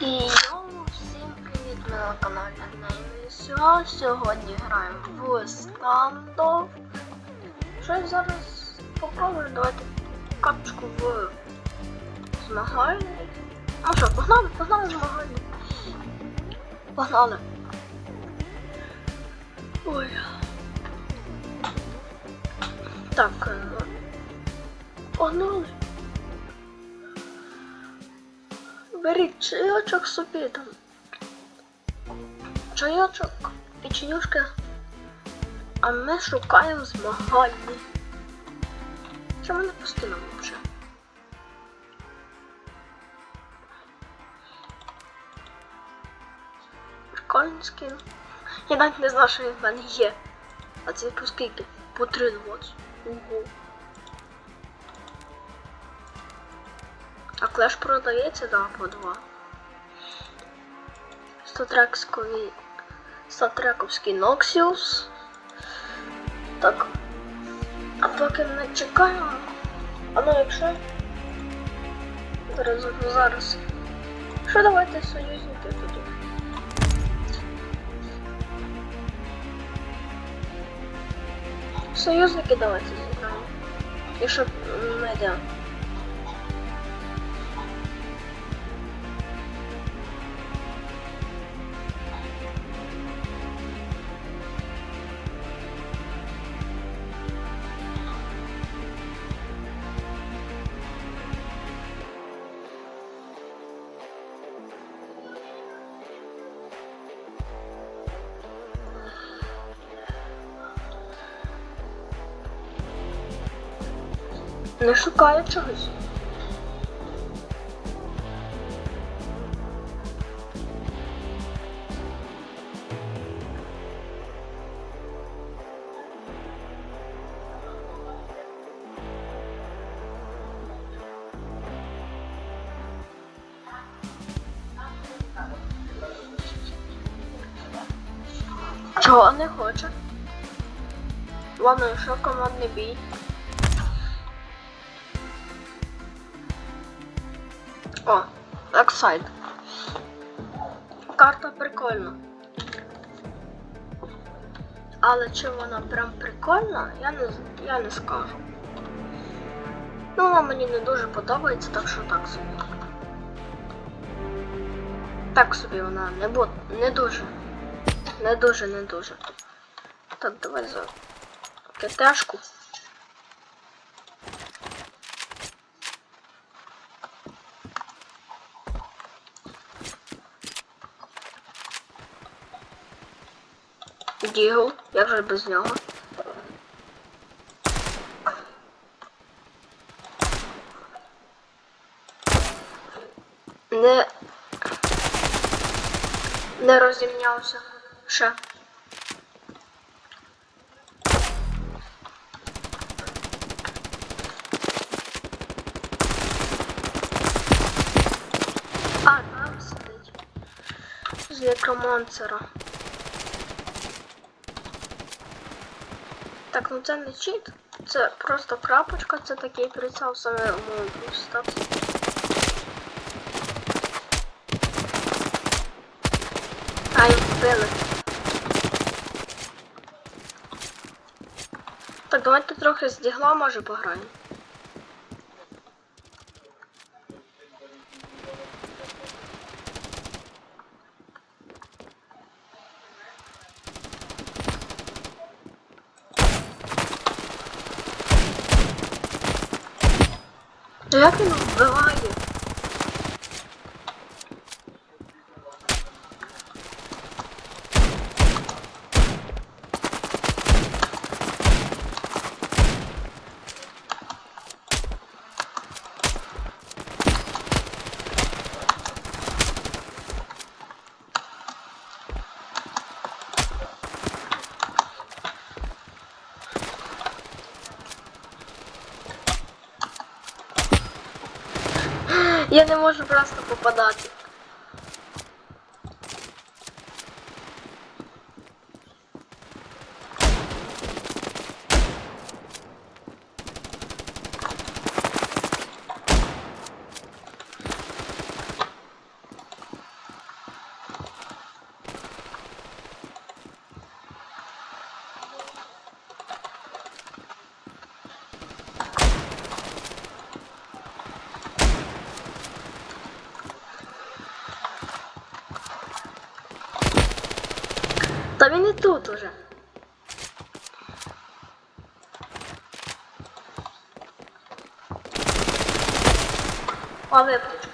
І йоу, всім привіт, ми на каналі Неймісьо. Сьогодні граємо в стандоф. Щось зараз попробую давати капочку в змагальний. Ну що, погнали, погнали в змагальний. Погнали. Ой. Так, е, погнали. Беріть чайочок собі там. Чайочок, печенюшки. А ми шукаємо змагальні. Що мене постійно вже? Прикольний скін. Я навіть не знав, що він в мене є. А це по скільки? По 3,20. Ого. А клеш продається, да, по 2. Статрековський Статрековський Ноксіус. Так. А поки ми чекаємо. А ну якщо. Зараз зараз. Що давайте союзники тоді? Союзники давайте зіграємо. І щоб медіа. Не шукаю чогось. Чого не хоче? Ладно, що командний бій. О, Ексайд. Карта прикольна. Але чи вона прям прикольна, я не, я не скажу. Ну, вона мені не дуже подобається, так що так собі. Так собі вона не бу... не дуже. Не дуже, не дуже. Так, давай за КТшку. Дігл, як же без нього? Не... Не розімнявся. Ще. А, там сидить. З некромансера. Так, ну це не чит, це просто крапочка, це такий прицел саме моєму статусі. А, їх вбили. Так, давайте трохи з дігла може пограємо. Та Як він вбиває? Я не можу просто попадати. тут уже. О, виключу.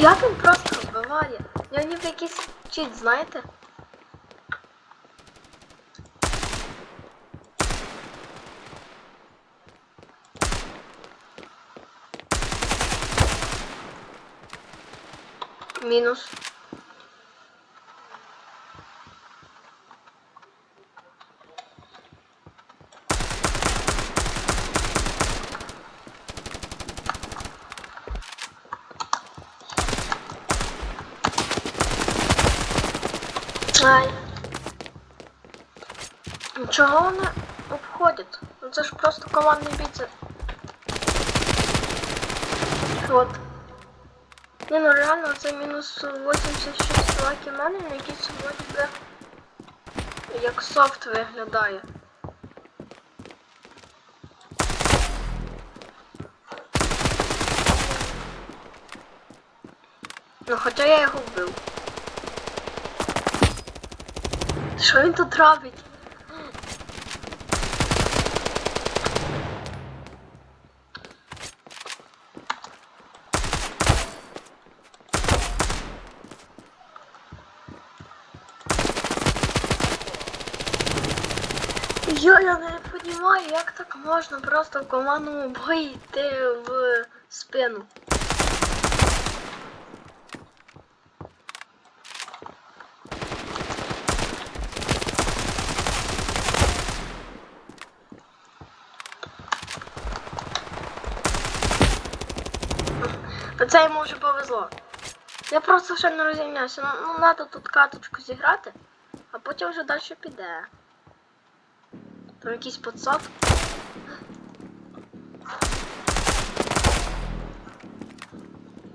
Як він просто? У нього ніби якийсь чіт, знаєте? Мінус. Чого вони обходять? Ну це ж просто командний бій. От. Ні, ну реально це мінус 86 лайків мене, на який сьогодні би як софт виглядає. Ну хоча я його вбив. Що він тут робить? Йо, я не розумію, як так можна просто в командному бої йти в спину. Це йому вже повезло. Я просто ще не розуміюся. Ну, ну треба тут каточку зіграти, а потім вже далі піде. Там якийсь подсад.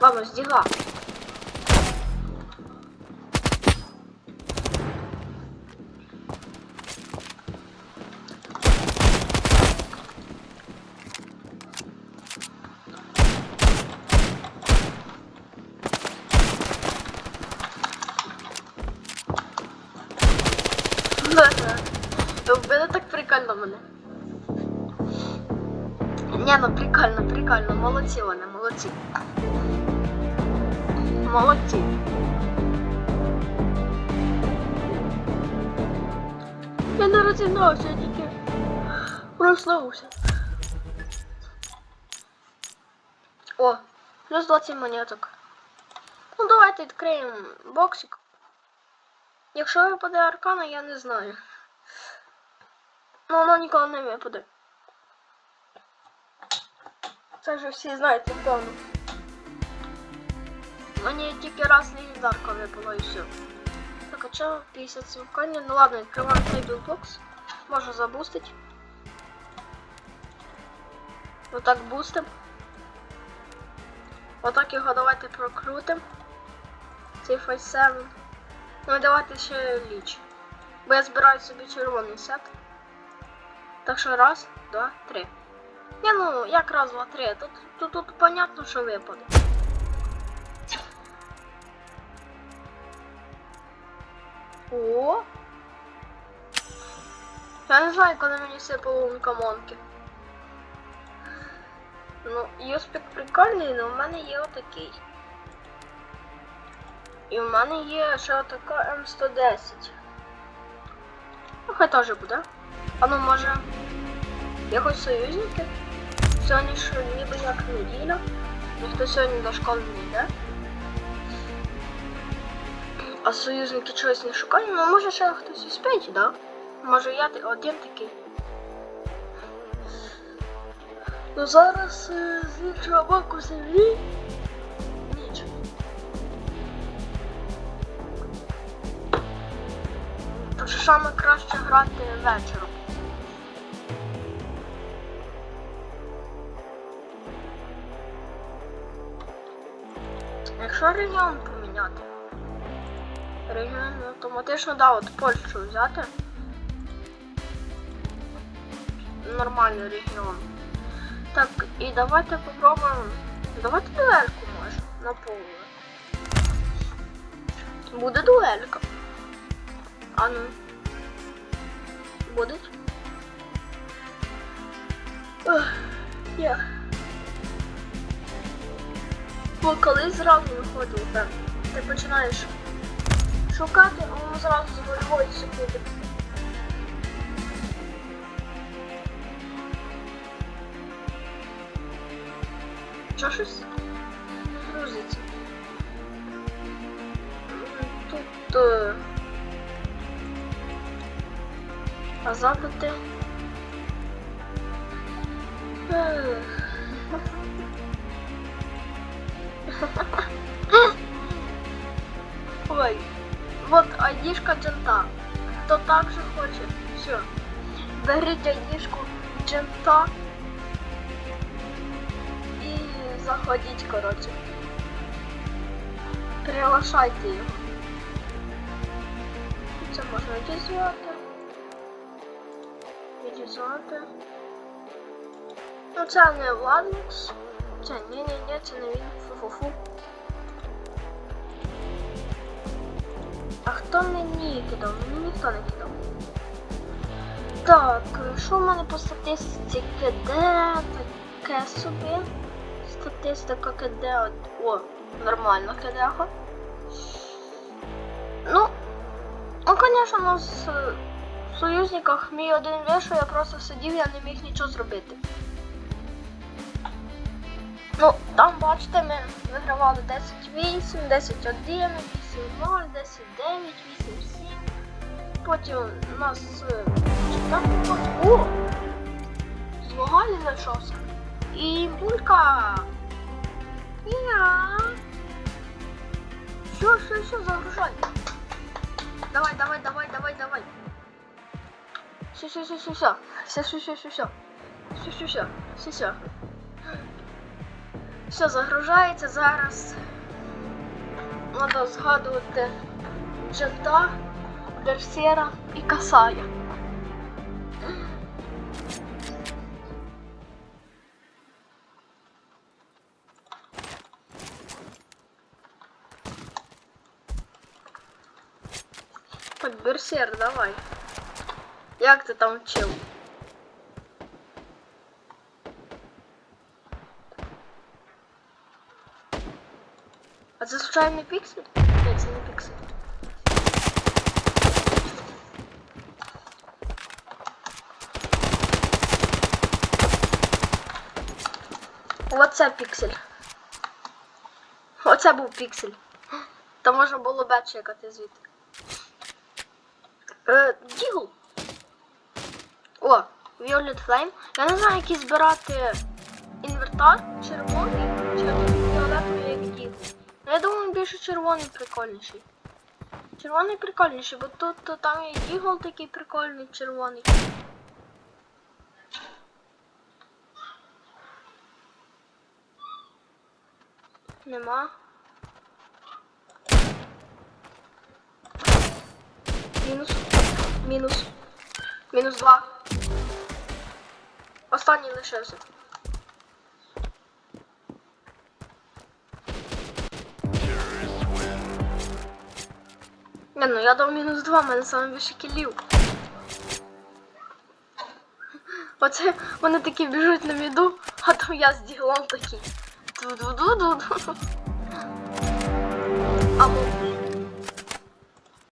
Ладно, здіга. Вбили так прикольно мене. Ні, ну прикольно, прикольно, молодці вони, молодці. Молодці. Я не розігнався, я тільки проснувся. О, плюс 20 монеток. Ну давайте відкриємо боксик. Якщо випаде аркана, я не знаю. Ну, воно ніколи не випаде. Це вже всі знають, напевно. Мені тільки раз легендарка випала і все. Чого 57 коні? Ну ладно, відкриваємо цей білбокс. Можу забустити. Отак бустим. Отак його давайте прокрутим. Цей 5-7. Ну і давайте ще ліч. Бо я збираю собі червоний сет. Так що раз, два, три. Ні, ну, як раз, два, три. Тут, тут, тут понятно, що випаде. О! Я не знаю, коли мені сипало ункамонки. Ну, Юспік прикольний, але в мене є отакий. І в мене є ще отака М110. Ну, хай теж буде. А ну може. Якось союзники? Сьогодні ж ніби як неділя. Ніхто сьогодні до школи не йде. А союзники чогось не шукають, ну може ще хтось успіть, да? Може я один такий. Ну зараз е, з іншого боку землі. Ніч. Що саме краще грати вечором. Якщо регіон поміняти, регіон автоматично, да, от Польщу взяти. Нормальний регіон. Так, і давайте попробуємо. Давайте дуельку може на повну. Буде дуелька. А ну. Буде? Я. Бо колись зразу виходило, так. Ти починаєш шукати, воно зразу з вольової сидіти. Що щось грузиться? Тут е, а запити. Ой, вот айдишка джента. Кто так же хочет, все. Берите айдишку джента і заходіть, коротше. Приглашайте його. Це можна відізвати. Відізвати. Ну це не Владникс. Це ні-ні-ні, це не він. Фу-фу-фу. А хто мені кидав? Мені ніхто не кидав. Так, що в мене по статистиці киде? Таке собі. Статистика от- О, нормально кидеха. Ну, ну, звісно, нас е, союзниках мій один вийшов, я просто сидів, я не міг нічого зробити. Ну, там, бачите, ми вигравали 10-8, 10-1, 8-0, 10-9, 8-7. Потім у нас е, четвертий ход. О! З Логалі зайшовся. І булька. Я. Все, все, все, загружай. Давай, давай, давай, давай, давай. Все, все, все, все, все. Все, все, все, все, все. Все, все, все, все, все. Все загружається зараз. Треба згадувати Джета, Берсера і Касая. Берсер, давай. Як ти там вчив? А це случайний піксель? Ні, це не піксель. Оце піксель. Оце був піксель. Та можна було б чекати звідти. Е, Дігл. О, Violet Flame. Я не знаю, який збирати інвертар, червоний чи я думаю, більше червоний прикольніший. Червоний прикольніший, бо тут то там є дігл такий прикольний, червоний. Нема. Мінус. Мінус. Мінус два. Останній лишився. Не, ну я дав мінус два, в мене саме більше кілів. Оце вони такі біжуть на міду, а то я з діглом такий. Ду-ду-ду-ду-ду. А ну,